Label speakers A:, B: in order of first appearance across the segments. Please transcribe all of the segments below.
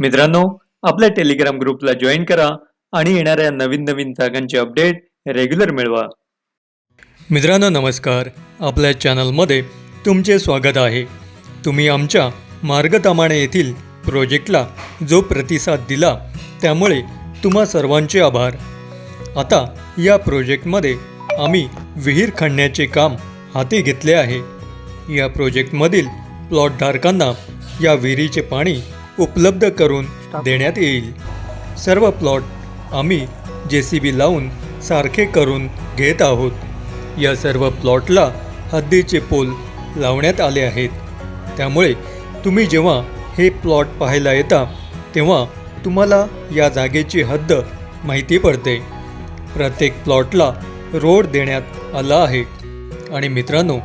A: मित्रांनो आपल्या टेलिग्राम ग्रुपला जॉईन करा आणि येणाऱ्या नवीन नवीन जागांचे अपडेट रेग्युलर मिळवा. मित्रांनो नमस्कार. आपल्या चॅनलमध्ये तुमचे स्वागत आहे. तुम्ही आमच्या मार्गतामाणे येथील प्रोजेक्टला जो प्रतिसाद दिला त्यामुळे तुम्हा सर्वांचे आभार. आता या प्रोजेक्टमध्ये आम्ही विहीर खणण्याचे काम हाती घेतले आहे. या प्रोजेक्टमधील प्लॉटधारकांना या विहिरीचे पाणी उपलब्ध करून देण्यात येईल. सर्व प्लॉट आम्ही जे सी बी लावून सारखे करून घेत आहोत. या सर्व प्लॉटला हद्दीचे पोल लावण्यात आले आहेत. त्यामुळे तुम्ही जेव्हा हे प्लॉट पाहायला येता तेव्हा तुम्हाला या जागेची हद्द माहिती पडते. प्रत्येक प्लॉटला रोड देण्यात आला आहे. आणि मित्रांनो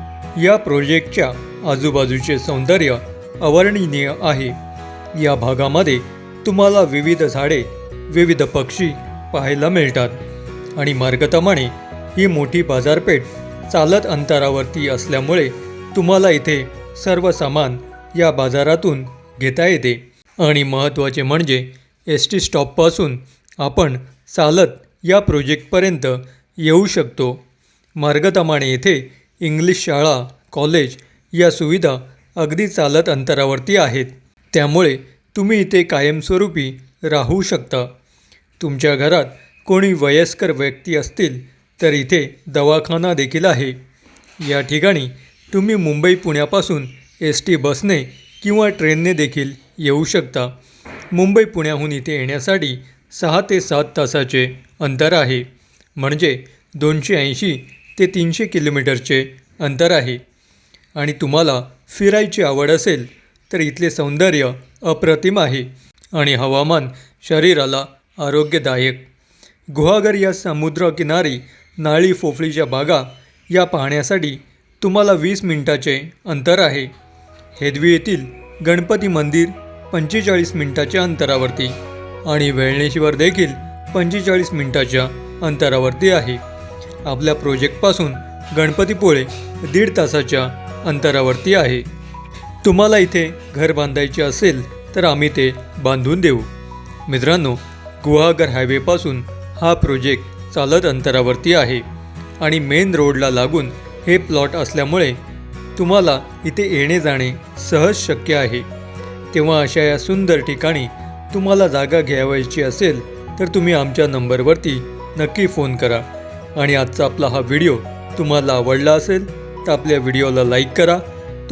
A: या प्रोजेक्टच्या आजूबाजूचे सौंदर्य अवर्णनीय आहे. या भागामध्ये तुम्हाला विविध झाडे विविध पक्षी पाहायला मिळतात. आणि मार्गतमाणे ही मोठी बाजारपेठ चालत अंतरावरती असल्यामुळे तुम्हाला इथे सर्व सामान या बाजारातून घेता येते. आणि महत्त्वाचे म्हणजे एस टी स्टॉपपासून आपण चालत या प्रोजेक्टपर्यंत येऊ शकतो. मार्गतमाणे येथे इंग्लिश शाळा कॉलेज या सुविधा अगदी चालत अंतरावरती आहेत. त्यामुळे तुम्ही इथे कायमस्वरूपी राहू शकता. तुमच्या घरात कोणी वयस्कर व्यक्ती असतील तर इथे दवाखाना देखील आहे. या ठिकाणी तुम्ही मुंबई पुण्यापासून एस टी बसने किंवा ट्रेनने देखील येऊ शकता. मुंबई पुण्याहून इथे येण्यासाठी सहा ते सात तासाचे अंतर आहे. म्हणजे दोनशे ऐंशी ते तीनशे किलोमीटरचे अंतर आहे. आणि तुम्हाला फिरायची आवड असेल तर इथले सौंदर्य अप्रतिम आहे आणि हवामान शरीराला आरोग्यदायक. गुहागर या समुद्रकिनारी नाळी फोफळीच्या बागा या पाहण्यासाठी तुम्हाला वीस मिनिटाचे अंतर आहे. हेदवी येथील गणपती मंदिर पंचेचाळीस मिनिटाच्या अंतरावरती आणि वेळणेश्वर देखील पंचेचाळीस मिनिटाच्या अंतरावरती आहे. आपल्या प्रोजेक्टपासून गणपतीपुळे दीड तासाच्या अंतरावरती आहे. तुम्हाला इथे घर बांधायचे असेल तर आम्ही ते बांधून देऊ. मित्रांनो गुहागर हायवेपासून हा प्रोजेक्ट चालत अंतरावरती आहे आणि मेन रोडला लागून हे प्लॉट असल्यामुळे तुम्हाला इथे येणे जाणे सहज शक्य आहे. तेव्हा अशा या सुंदर ठिकाणी तुम्हाला जागा घ्यावायची असेल तर तुम्ही आमच्या नंबरवरती नक्की फोन करा आणि आजचा आपला हा व्हिडिओ तुम्हाला आवडला असेल तर आपल्या व्हिडिओला लाईक करा